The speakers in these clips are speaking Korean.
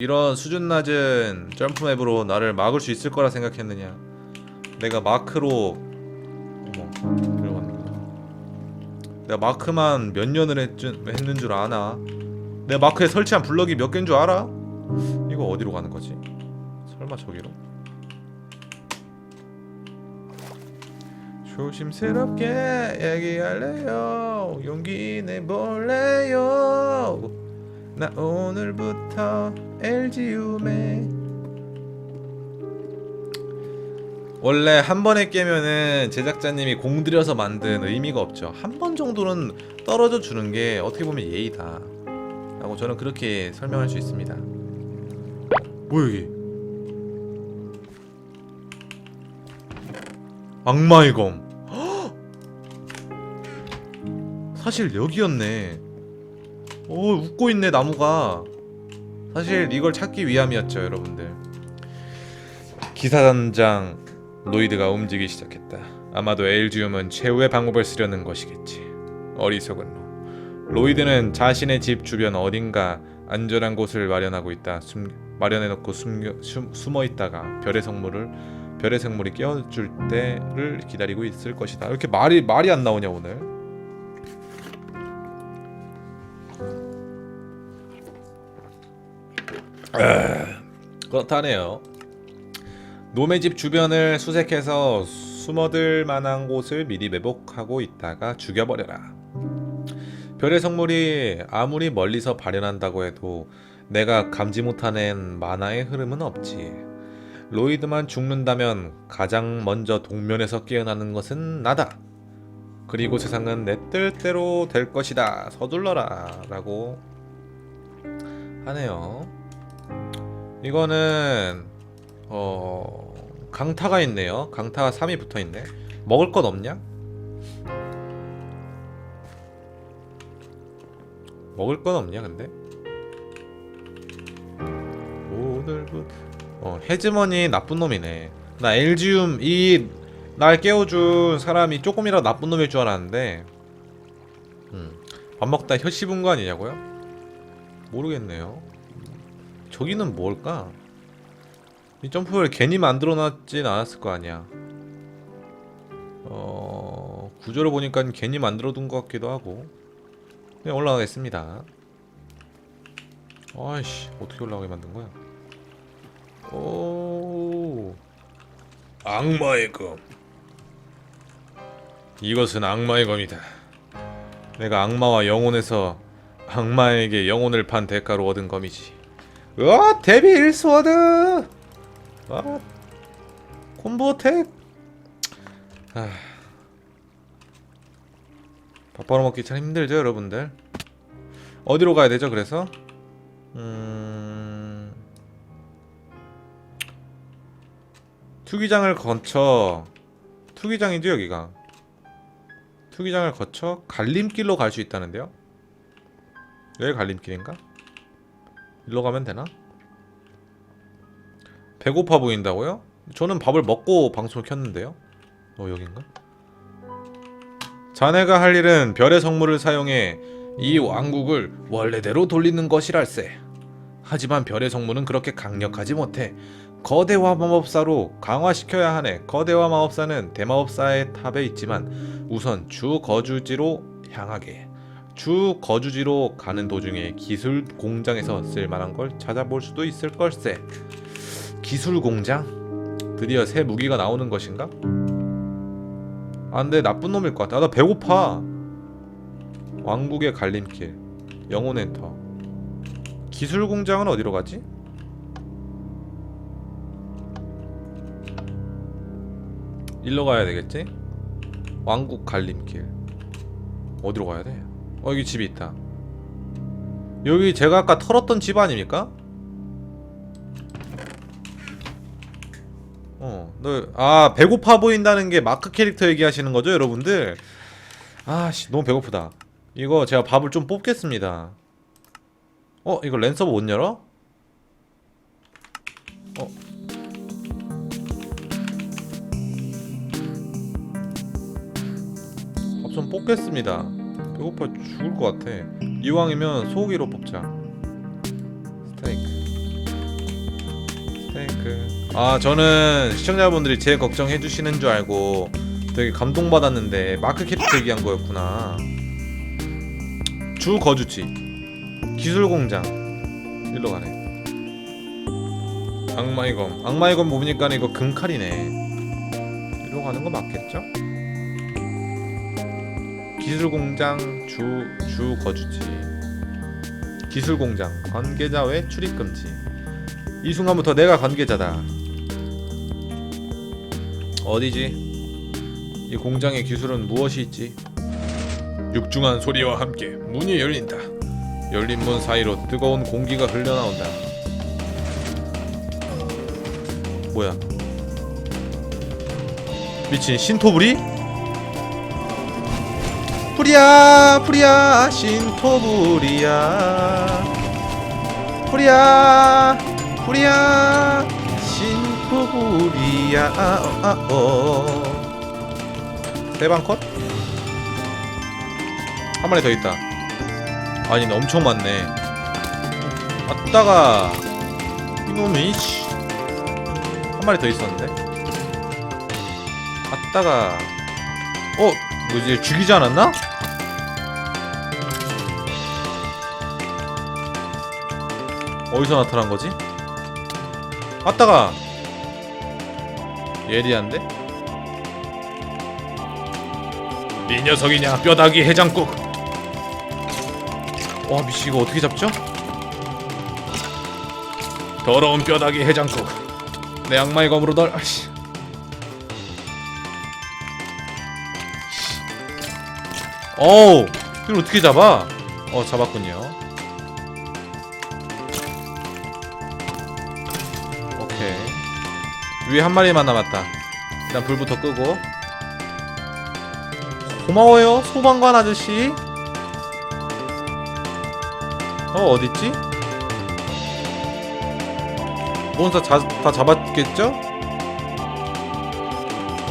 이런 수준 낮은 점프맵으로 나를 막을 수 있을 거라 생각했느냐 내가 마크로 어머 들어갔는구나 내가 마크만 몇 년을 했, 했는 줄 아나 내가 마크에 설치한 블럭이 몇 개인 줄 알아? 이거 어디로 가는 거지? 설마 저기로? 조심스럽게 얘기할래요 용기 내볼래요 나 오늘부터 LGU매 원래 한 번에 깨면은 제작자님이 공들여서 만든 의미가 없죠. 한 번 정도는 떨어져 주는 게 어떻게 보면 예의다. 라고 저는 그렇게 설명할 수 있습니다. 뭐야 여기 악마의 검. 헉! 사실 여기였네. 오 웃고 있네 나무가 사실 이걸 찾기 위함이었죠 여러분들. 기사단장 로이드가 움직이기 시작했다. 아마도 엘지움은 최후의 방법을 쓰려는 것이겠지. 어리석은 로 로이드는 자신의 집 주변 어딘가 안전한 곳을 마련하고 있다. 숨, 마련해놓고 숨겨, 숨, 숨어있다가 별의 성물을 별의 생물이 깨워줄 때를 기다리고 있을 것이다. 왜 이렇게 말이 말이 안 나오냐 오늘 그렇다네요. 놈의 집 주변을 수색해서 숨어들 만한 곳을 미리 매복하고 있다가 죽여버려라. 별의 성물이 아무리 멀리서 발현한다고 해도 내가 감지 못하는 만화의 흐름은 없지. 로이드만 죽는다면 가장 먼저 동면에서 깨어나는 것은 나다. 그리고 세상은 내 뜻대로 될 것이다. 서둘러라. 라고 하네요. 이거는 어 강타가 있네요. 강타가 3이 붙어 있네. 먹을 것 없냐? 먹을 건 없냐 근데? 오늘부터 어 헤즈머니 나쁜 놈이네. 나 엘지움 이 날 깨워준 사람이 조금이라도 나쁜 놈일 줄 알았는데 음, 밥 먹다 혀 씹은 거 아니냐고요? 모르겠네요. 저기는 뭘까? 이 점프를 괜히 만들어놨진 않았을 거 아니야. 어 구조를 보니까 괜히 만들어둔 것 같기도 하고. 그냥 올라가겠습니다. 아이씨 어떻게 올라가게 만든 거야? 오 악마의 검. 이것은 악마의 검이다. 내가 악마와 영혼에서 악마에게 영혼을 판 대가로 얻은 검이지. 으아 데빌 스워드. 아 콤보텍. 아 밥 벌어먹기 참 힘들죠 여러분들? 어디로 가야 되죠 그래서? 음. 투기장을 거쳐. 투기장이죠 여기가. 투기장을 거쳐 갈림길로 갈 수 있다는데요? 여기 갈림길인가? 일로 가면 되나? 배고파 보인다고요? 저는 밥을 먹고 방송을 켰는데요. 어 여긴가? 자네가 할 일은 별의 성물을 사용해 이 왕국을 원래대로 돌리는 것이랄세. 하지만 별의 성물은 그렇게 강력하지 못해. 거대화 마법사로 강화시켜야 하네. 거대화 마법사는 대마법사의 탑에 있지만 우선 주 거주지로 향하게. 주 거주지로 가는 도중에 기술 공장에서 쓸 만한 걸 찾아볼 수도 있을 걸세. 기술 공장? 드디어 새 무기가 나오는 것인가? 아 근데 나쁜 놈일 것 같아. 아, 나 배고파. 왕국의 갈림길. 영혼의 터. 기술 공장은 어디로 가지? 일로 가야 되겠지? 왕국 갈림길. 어디로 가야 돼? 어 여기 집이 있다. 여기 제가 아까 털었던 집 아닙니까? 어, 너, 아, 배고파 보인다는 게 마크 캐릭터 얘기하시는 거죠, 여러분들? 아, 씨, 너무 배고프다. 이거 제가 밥을 좀 뽑겠습니다. 어, 이거 랜서버 못 열어? 어. 밥 좀 뽑겠습니다. 배고파 죽을 것 같아. 이왕이면 소고기로 뽑자. 스테이크. 스테이크. 아 저는 시청자분들이 제 걱정해 주시는 줄 알고 되게 감동받았는데 마크 캐릭터 얘기한 거였구나. 주 거주지 기술공장 일로 가네. 악마의 검 악마의 검 보니까 이거 금칼이네. 일로 가는 거 맞겠죠? 기술공장 주 주 거주지 기술공장 관계자 외 출입 금지. 이 순간부터 내가 관계자다. 어디지? 이 공장의 기술은 무엇이 있지? 육중한 소리와 함께 문이 열린다. 열린 문 사이로 뜨거운 공기가 흘러나온다. 뭐야? 미친 신토부리? 프리야 프리야 신토부리야 프리야 프리야 신토부리야 아, 어. 대방 컷? 한 마리 더 있다 아니 엄청 많네 아따가 이놈이 씨. 한 마리 더 있었는데 아따가 어? 뭐지 죽이지 않았나? 어디서 나타난 거지? 아따가 예리한데? 이 녀석이냐 뼈다귀 해장국 와 미씨 이거 어떻게 잡죠? 더러운 뼈다귀 해장국 내 악마의 검으로 널 아씨 어우 이걸 어떻게 잡아? 어 잡았군요 오케이 위에 한 마리만 남았다 일단 불부터 끄고 고마워요 소방관 아저씨 어 어딨지? 몬스터 자, 다 잡았겠죠?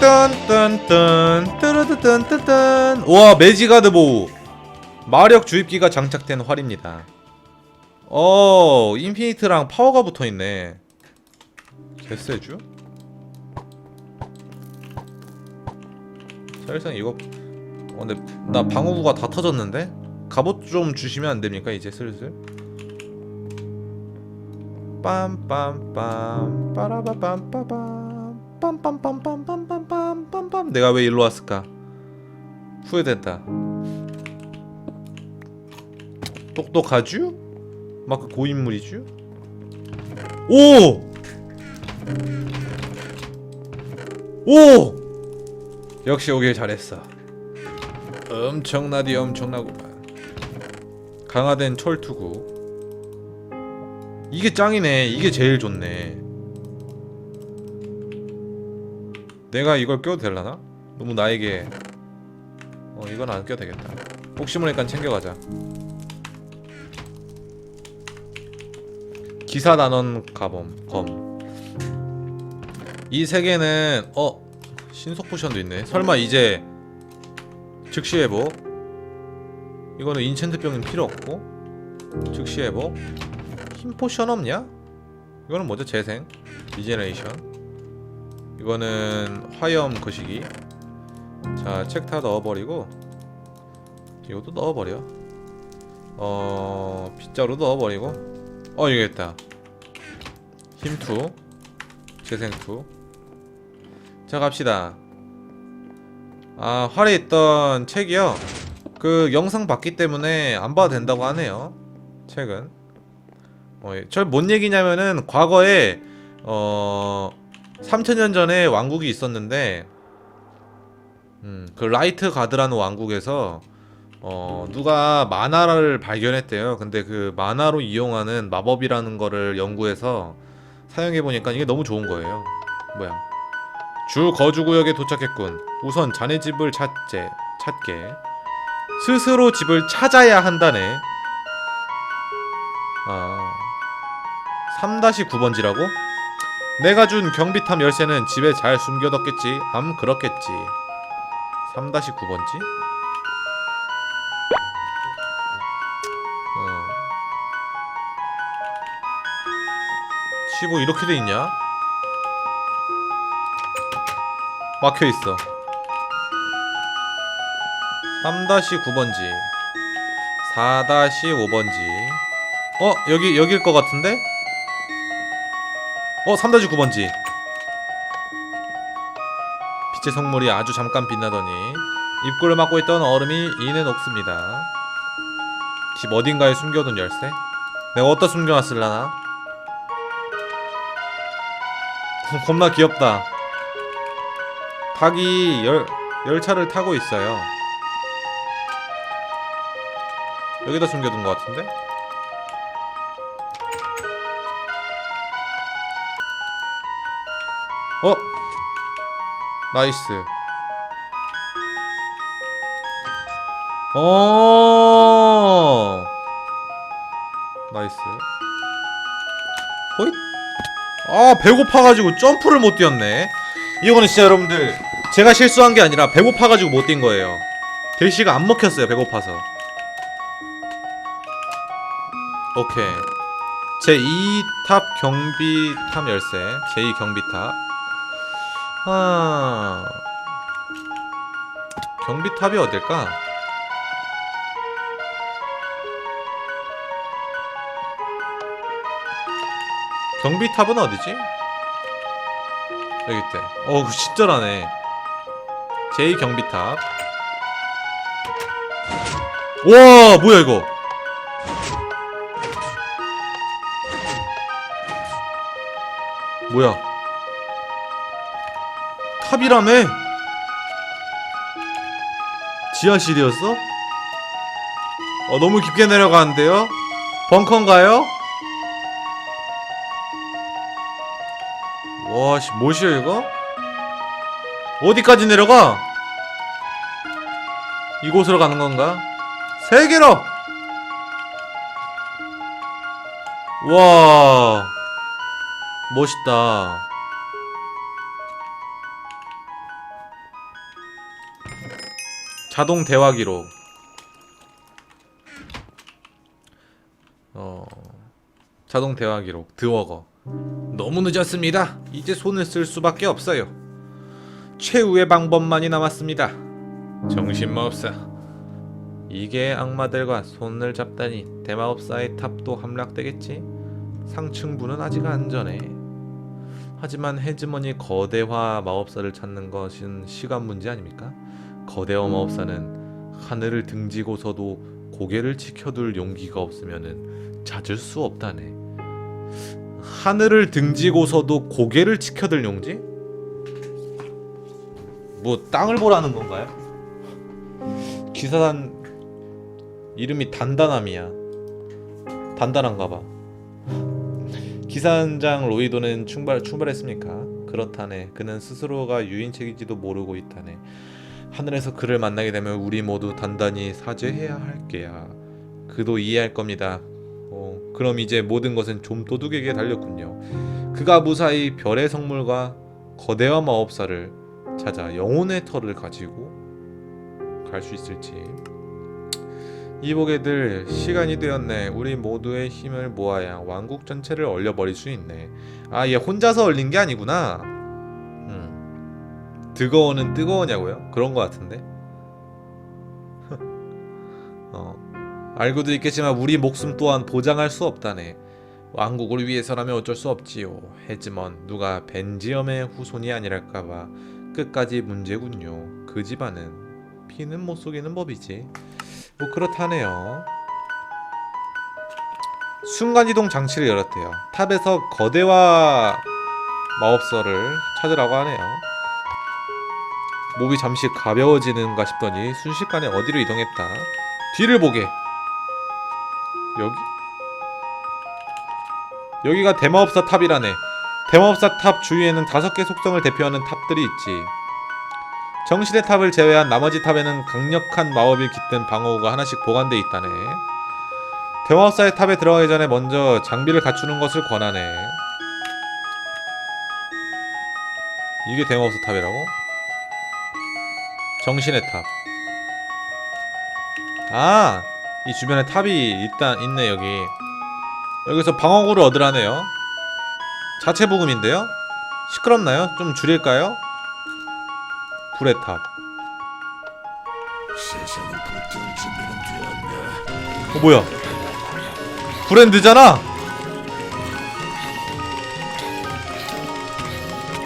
딴딴딴 뜨르드딴딴딴 우와 매지가드 보우 마력 주입기가 장착된 활입니다 어 인피니트랑 파워가 붙어있네 개쎄죠? 사실상 이거 어, 근데 나 방어구가 다 터졌는데? 갑옷 좀 주시면 안 됩니까 이제 슬슬? 빰빰빰 빠라바빰빠밤 빰빰빰빰빰빰빰빰빰 내가 왜 일로 왔을까? 후회된다. 똑똑하쥬? 마크 고인물이쥬? 오! 오! 역시 오길 잘했어. 엄청나디 엄청나구만. 강화된 철투구. 이게 짱이네. 이게 제일 좋네. 내가 이걸 껴도 되려나? 너무 나에게 어 이건 안 껴도 되겠다. 혹시 모르니까 챙겨가자. 기사 단원 가범 검. 이 세 개는 어 신속 포션도 있네. 설마 이제 즉시 회복. 이거는 인챈트 병은 필요 없고 즉시 회복. 힘 포션 없냐? 이거는 뭐죠? 재생, 리제네이션. 이거는 화염 거시기. 자, 책 다 넣어버리고 이것도 넣어버려. 어, 빗자루 넣어버리고. 어, 이거 있다. 힘투, 재생투. 자, 갑시다. 아, 활에 있던 책이요. 그 영상 봤기 때문에 안 봐도 된다고 하네요. 책은. 어, 저뭔 얘기냐면은 과거에 어 3000년 전에 왕국이 있었는데 음, 그 라이트 가드라는 왕국에서 어 누가 만화를 발견했대요. 근데 그 만화로 이용하는 마법이라는 거를 연구해서 사용해 보니까 이게 너무 좋은 거예요. 뭐야? 주 거주 구역에 도착했군. 우선 자네 집을 찾제 찾게. 스스로 집을 찾아야 한다네. 아. 3-9번지라고? 내가 준 경비탑 열쇠는 집에 잘 숨겨뒀겠지. 암 그렇겠지. 3-9번지? 어. 15 이렇게 돼 있냐? 막혀 있어. 3-9번지. 4-5번지. 어, 여기 여기일 것 같은데? 어, 3-9번지. 빛의 성물이 아주 잠깐 빛나더니 입구를 막고 있던 얼음이 이내 녹습니다. 집 어딘가에 숨겨둔 열쇠? 내가 어디다 숨겨놨을라나? 겁나 귀엽다. 닭이 열, 열차를 타고 있어요. 여기다 숨겨둔 것 같은데? 어? 나이스. 어. 나이스. 호잇. 아 배고파가지고 점프를 못 뛰었네. 이거는 진짜 여러분들 제가 실수한 게 아니라 배고파가지고 못 뛴 거예요. 대시가 안 먹혔어요 배고파서. 오케이. 제 2탑 경비탑 열쇠. 제2 경비탑. 아. 경비탑이 어딜까? 경비탑은 어디지? 여기 있대. 어우, 친절하네. 제2 경비탑. 와, 뭐야 이거? 뭐야? 탑이라며? 지하실이었어? 어, 너무 깊게 내려가는데요? 벙커인가요? 와, 씨, 뭐시여, 이거? 어디까지 내려가? 이곳으로 가는 건가? 세계로! 와, 멋있다. 자동 대화 기록. 어, 자동 대화 기록. 드워거. 너무 늦었습니다. 이제 손을 쓸 수밖에 없어요. 최후의 방법만이 남았습니다. 정신마법사. 이게 악마들과 손을 잡다니 대마법사의 탑도 함락되겠지. 상층부는 아직 안전해. 하지만 헤즈머니 거대화 마법사를 찾는 것은 시간 문제 아닙니까? 거대화 마법사는 하늘을 등지고서도 고개를 지켜둘 용기가 없으면은 찾을 수 없다네. 하늘을 등지고서도 고개를 지켜들 용지? 뭐 땅을 보라는 건가요? 기사단 이름이 단단함이야. 단단한가 봐. 기사단장 로이도는 충발 출발했습니까? 그렇다네. 그는 스스로가 유인책인지도 모르고 있다네. 하늘에서 그를 만나게 되면 우리 모두 단단히 사죄해야 할 게야. 그도 이해할 겁니다. 어, 그럼 이제 모든 것은 좀 도둑에게 달렸군요. 그가 무사히 별의 성물과 거대한 마법사를 찾아 영혼의 털을 가지고 갈 수 있을지. 이보게들 시간이 되었네. 우리 모두의 힘을 모아야 왕국 전체를 얼려버릴 수 있네. 아, 얘 혼자서 얼린 게 아니구나. 음. 뜨거워는 뜨거워냐고요? 그런 거 같은데. 어. 알고도 있겠지만 우리 목숨 또한 보장할 수 없다네. 왕국을 위해서라면 어쩔 수 없지요. 해지먼 누가 벤지엄의 후손이 아니랄까봐 끝까지 문제군요. 그 집안은 피는 못 속이는 법이지. 뭐 그렇다네요. 순간이동 장치를 열었대요. 탑에서 거대화 마법서를 찾으라고 하네요. 몹이 잠시 가벼워지는가 싶더니 순식간에 어디로 이동했다. 뒤를 보게. 여기 여기가 대마법사 탑이라네. 대마법사 탑 주위에는 다섯 개 속성을 대표하는 탑들이 있지. 정실의 탑을 제외한 나머지 탑에는 강력한 마법이 깃든 방어구가 하나씩 보관돼 있다네. 대마법사의 탑에 들어가기 전에 먼저 장비를 갖추는 것을 권하네. 이게 대마법사 탑이라고? 정신의 탑. 아, 이 주변에 탑이 일단 있네 여기. 여기서 방어구를 얻으라네요. 자체 부금인데요? 시끄럽나요? 좀 줄일까요? 불의 탑. 어 뭐야? 브랜드잖아.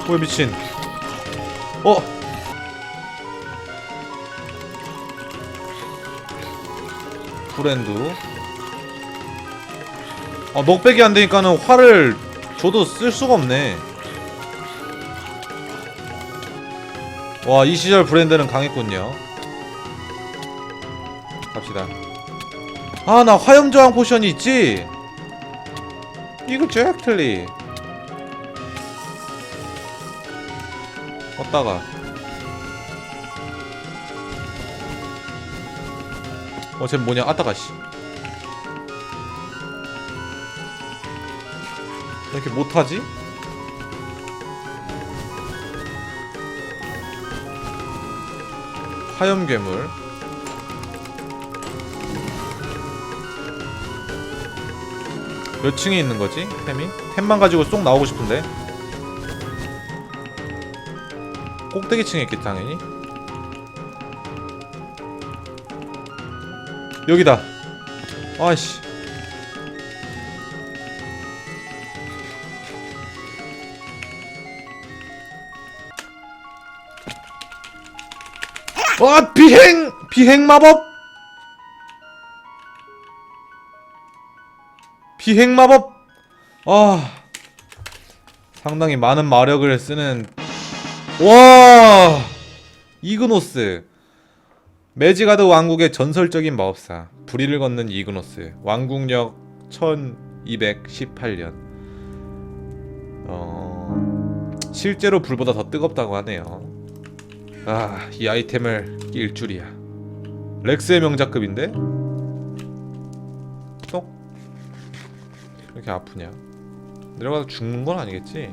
뭐야 미친. 어? 브랜드. 아 넉백이 안 되니까는 활을 줘도 쓸 수가 없네. 와, 이 시절 브랜드는 강했군요. 갑시다. 아, 나 화염 저항 포션이 있지? 이거 잭틀리. 어따가. 어, 쟤 뭐냐? 아따가 씨. 왜 이렇게 못하지? 화염 괴물 몇 층에 있는 거지? 템이? 템만 가지고 쏙 나오고 싶은데 꼭대기 층에 있겠지 당연히 여기다. 아이씨. 와 비행 비행 마법? 비행 마법? 아 상당히 많은 마력을 쓰는 와 이그노스 메지가드 왕국의 전설적인 마법사 불의를 걷는 이그노스 왕국력 1218년 어... 실제로 불보다 더 뜨겁다고 하네요 아 이 아이템을 낄 줄이야 렉스의 명작급인데? 똑 이렇게 아프냐 내려가서 죽는 건 아니겠지?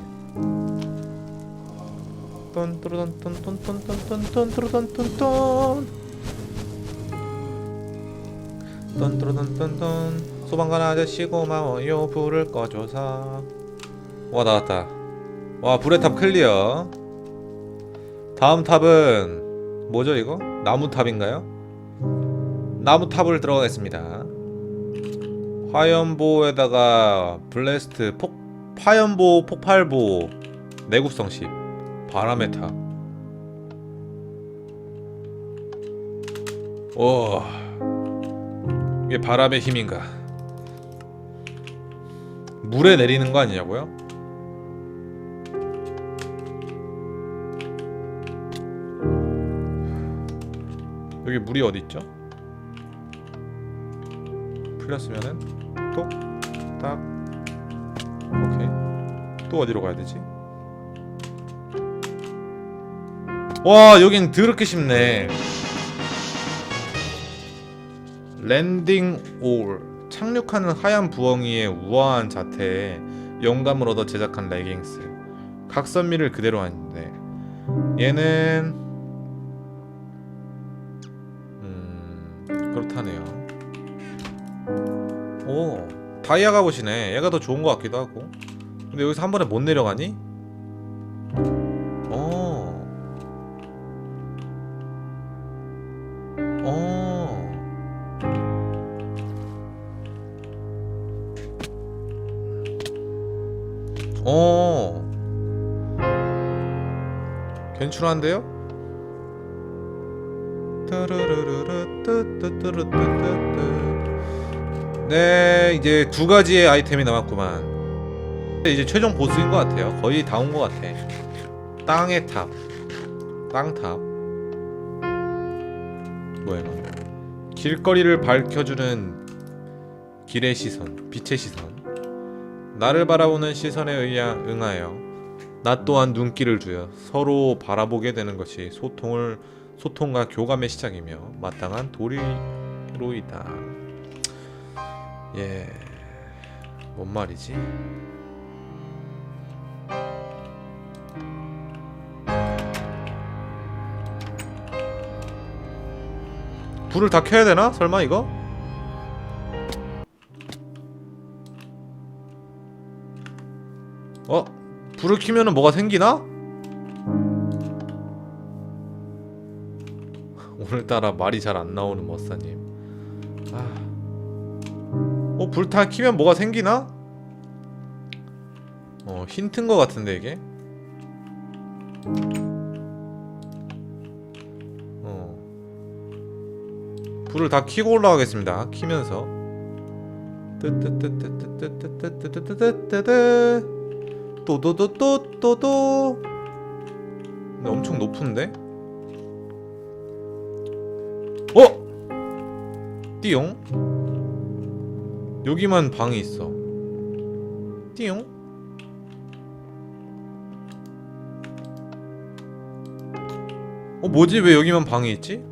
똔 뚜루던 똔 똔 똔 똔 똔 똔 뚜루던 똔 똔 뚜루던뚠뚠 소방관 아저씨 고마워요 불을 꺼줘서 와 나왔다 와 불의 탑 클리어 다음 탑은 뭐죠 이거? 나무 탑인가요? 나무 탑을 들어가겠습니다. 화염보에다가 블래스트 폭 화염보 폭발보 내구성 10 바람의 탑. 오 이게 바람의 힘인가? 물에 내리는 거 아니냐고요? 여기 물이 어디 있죠? 풀렸으면은 똑딱 오케이 또 어디로 가야 되지? 와 여긴 더럽게 쉽네 랜딩 올 착륙하는 하얀 부엉이의 우아한 자태에 영감을 얻어 제작한 레깅스 각선미를 그대로 하는데 얘는 음 그렇다네요. 오 다이아 갑옷이네. 얘가 더 좋은 것 같기도 하고. 근데 여기서 한 번에 못 내려가니? 괜찮은데요? 네 이제 두 가지의 아이템이 남았구만. 이제 최종 보스인 것 같아요. 거의 다 온 것 같아. 땅의 탑. 땅탑. 뭐야 이거? 길거리를 밝혀주는 길의 시선 빛의 시선. 나를 바라보는 시선에 의하, 응하여 나 또한 눈길을 주어 서로 바라보게 되는 것이 소통을 소통과 교감의 시작이며 마땅한 도리로이다. 예, 뭔 말이지? 불을 다 켜야 되나? 설마 이거? 어? 불을 켜면은 뭐가 생기나? 오늘따라 말이 잘 안 나오는 머싸님. 아. 어, 불다 켜면 뭐가 생기나? 어, 힌트인 것 같은데 이게. 어. 불을 다 켜고 올라가겠습니다. 키면서. 뜨뜨뜨뜨뜨뜨뜨뜨뜨뜨뜨뜨 또도도또또도 근데 엄청 높은데? 어? 띠용? 여기만 방이 있어 띠용? 어 뭐지 왜 여기만 방이 있지?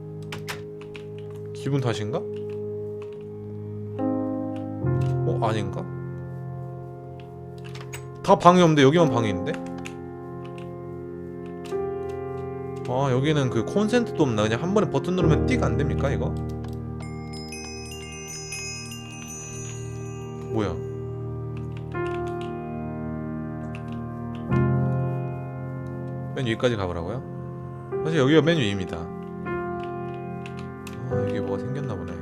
기분 탓인가? 어 아닌가? 다 방이 없는데 여기만 방이 있는데? 아 여기는 그 콘센트도 없나 그냥 한 번에 버튼 누르면 띠가 안 됩니까 이거? 뭐야? 맨 위까지 가보라고요? 사실 여기가 맨 위입니다. 아 여기 뭐가 생겼나 보네.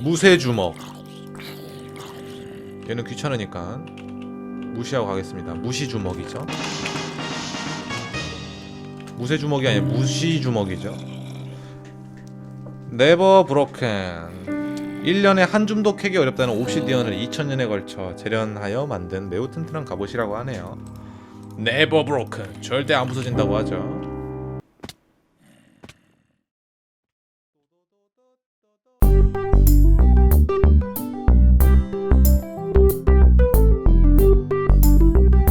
무쇠 주먹. 얘는 귀찮으니까 무시하고 가겠습니다. 무시 주먹이죠. 무쇠 주먹이 아니라 무시 주먹이죠. 네버 브로켄. 1년에 한 줌도 캐기 어렵다는 옵시디언을 2000년에 걸쳐 재련하여 만든 매우 튼튼한 갑옷이라고 하네요. 네버 브로큰. 절대 안 부서진다고 하죠.